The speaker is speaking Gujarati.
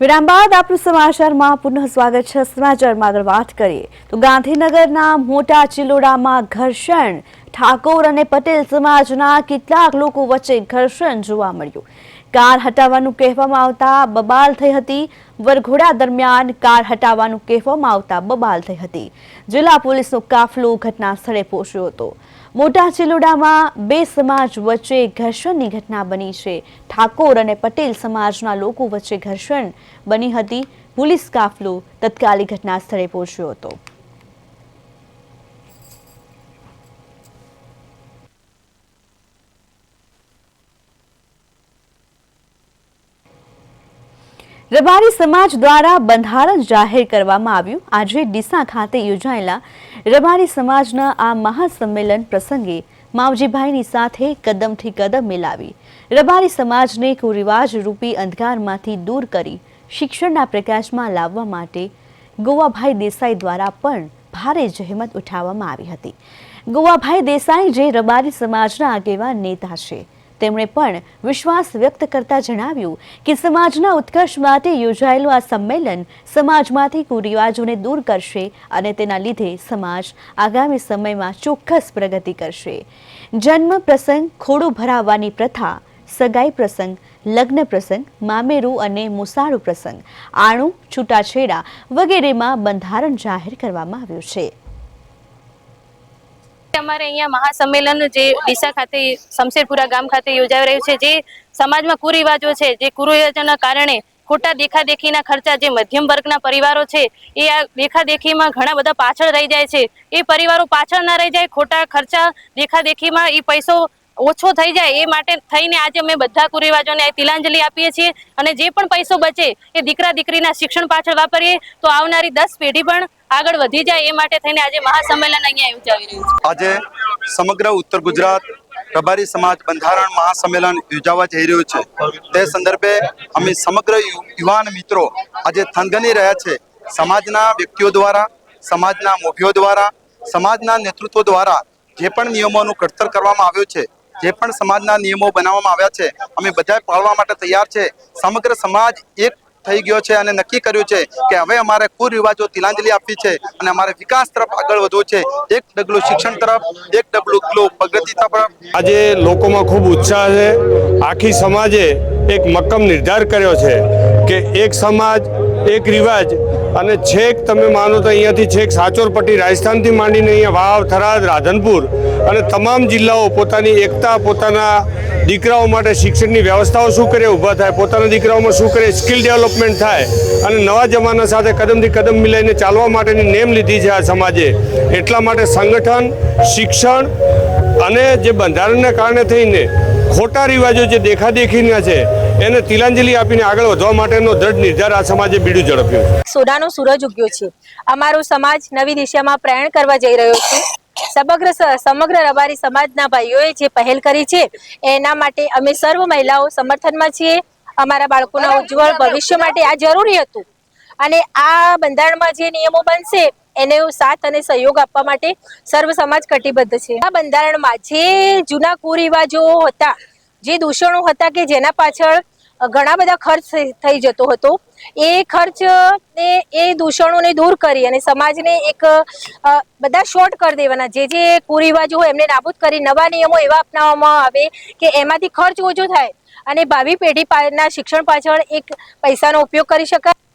વિરામ બાદ આપણું સમાચારમાં પુનઃ સ્વાગત છે સમાચારમાં આગળ વાત કરીએ તો ગાંધીનગરના મોટા ચિલોડામાં ઘર્ષણ. ઠાકોર અને પટેલ સમાજના કેટલાક લોકો વચ્ચે ઘર્ષણ જોવા મળ્યું. કાર હટાવવાનું કહેવામાં આવતા બબાલ થઈ હતી. વરઘોડા દરમિયાન કાર હટાવવાનું કહેવામાં આવતા બબાલ થઈ હતી. જિલ્લા પોલીસનો કાફલો ઘટના સ્થળે પહોંચ્યો હતો. મોટા ચિલોડામાં બે સમાજ વચ્ચે ઘર્ષણની ઘટના બની છે. ઠાકોર અને પટેલ સમાજના લોકો વચ્ચે ઘર્ષણ બની હતી. પોલીસ કાફલો તત્કાલી ઘટના સ્થળે પહોંચ્યો હતો. રબારી સમાજ દ્વારા બંધારણ જાહેર કરવામાં આવ્યું. આજે ડીસા ખાતે યોજાયેલા રબારી સમાજના આ મહાસંમેલન પ્રસંગે માવજીભાઈની સાથે કદમથી કદમ મિલાવી. રબારી સમાજને કુરિવાજ રૂપી અંધકારમાંથી દૂર કરી શિક્ષણના પ્રકાશમાં લાવવા માટે ગોવાભાઈ દેસાઈ દ્વારા પણ ભારે જહેમત ઉઠાવવામાં આવી હતી. ગોવાભાઈ દેસાઈ જે રબારી સમાજના આગેવાન નેતા છે તેમણે પણ વિશ્વાસ વ્યક્ત કરતા જણાવ્યું કે સમાજના ઉત્કર્ષ માટે યોજાયેલું આ સંમેલન સમાજમાંથી કુરિવાજોને દૂર કરશે અને તેના લીધે સમાજ આગામી સમયમાં ચોક્કસ પ્રગતિ કરશે. જન્મ પ્રસંગ, ખોડું ભરાવવાની પ્રથા, સગાઈ પ્રસંગ, લગ્ન પ્રસંગ, મામેરું અને મુસાળુ પ્રસંગ, આણું, છૂટાછેડા વગેરેમાં બંધારણ જાહેર કરવામાં આવ્યું છે. અમારે અહીંયા મહાસંમેલન જે ડીસા ખાતે, શમશેરપુરા ગામ ખાતે યોજાઈ રહ્યું છે, જે સમાજમાં કુરિવાજો છે, જે કુરિવાજોના કારણે ખોટા દેખાદેખીના ખર્ચા જે મધ્યમ વર્ગના પરિવારો છે, એ આ દેખાદેખીમાં ઘણા બધા પાછળ રહી જાય છે. એ પરિવારો પાછળ ના રહી જાય, ખોટા ખર્ચા દેખાદેખીમાં એ પૈસો ઓછો થઈ જાય એ માટે થઈને આજે અમે બધા કુરિવાજોને તિલાંજલિ આપીએ છીએ અને જે પણ પૈસો બચે એ દીકરા દીકરીના શિક્ષણ પાછળ વાપરીએ તો આવનારી દસ પેઢી પણ આગળ વધી જાય એ માટે થઈને આજે મહાસંમેલન અહીંયા યોજાવી રહ્યું છે. આજે સમગ્ર ઉત્તર ગુજરાત પ્રભારી સમાજ બંધારણ મહાસંમેલન યોજાવા જઈ રહ્યું છે. તે સંદર્ભે અમે સમગ્ર યુવાન મિત્રો આજે થનગની રહ્યા છે. સમાજના વ્યક્તિઓ દ્વારા, સમાજના મોભીઓ દ્વારા, સમાજના નેતૃત્વ દ્વારા જે પણ નિયમોનું ઘડતર કરવામાં આવ્યું છે જે પણ સમાજના નિયમો બનાવવામાં આવ્યા છે, અમે બધા પાળવા માટે તૈયાર છે. સમગ્ર સમાજ એક થઈ ગયો છે અને નક્કી કર્યું છે કે હવે અમારે કુરિવાજો તિલાંજલિ આપવી છે અને અમારે વિકાસ તરફ આગળ વધવું છે. એક ડગલું શિક્ષણ તરફ, એક ડગલું પ્રગતિ તરફ. આજે લોકોમાં ખૂબ ઉત્સાહ છે. આખી સમાજે એક મક્કમ નિર્ધાર કર્યો છે. કે એક સમાજ, એક રિવાજ અને છેક તમે માનો તો અહીંયાથી છેક સાચોરપટ્ટી રાજસ્થાનથી માંડીને અહીંયા વાવ, થરાદ, રાધનપુર અને તમામ જિલ્લાઓ પોતાની એકતા, પોતાના દીકરાઓ માટે શિક્ષણની વ્યવસ્થાઓ શું કરે, ઊભા થાય, પોતાના દીકરાઓમાં શું કરે, સ્કિલ ડેવલપમેન્ટ થાય અને નવા જમાના સાથે કદમથી કદમ મિલાઈને ચાલવા માટેની નેમ લીધી છે આ સમાજે. એટલા માટે સંગઠન, શિક્ષણ અને જે બંધારણના કારણે થઈને ખોટા રિવાજો જે દેખાદેખીના છે એને તિલાંજલિ આપીને આગળ વધવા માટેનો દ્રઢ નિર્ધાર આ સમાજે બીડું ઝડપ્યું સોડાનો સૂરજ ઉગ્યો છે. અમારો સમાજ નવી દિશામાં પ્રયાણ કરવા જઈ રહ્યો છે. સમગ્ર સમગ્ર રબારી સમાજના ભાઈઓએ જે પહેલ કરી છે, એના માટે અમે સર્વ મહિલાઓ સમર્થનમાં છીએ. અમારા બાળકોના ઉજ્જવળ ભવિષ્ય માટે આ જરૂરી હતું. અને આ બંધારણમાં જે નિયમો બનશે, એને સાથ અને સહયોગ આપવા માટે સર્વ સમાજ કટિબદ્ધ છે. આ બંધારણમાં જે જૂના કુરિવાજો હતા જે દૂષણો હતા કે જેના પાછળ ઘણા બધા ખર્ચ થઈ- જતો હતો, એ ખર્ચ ને એ દૂષણોને દૂર કરી અને સમાજને એક બધા શોર્ટ કરી દેવાના. જે જે કુરિવાજો હોય, એમને નાબૂદ કરી નવા નિયમો એવા અપનાવવામાં આવે કે એમાંથી ખર્ચ ઓછો થાય અને ભાવિ પેઢી ના શિક્ષણ પાછળ એક પૈસાનો ઉપયોગ કરી શકાય.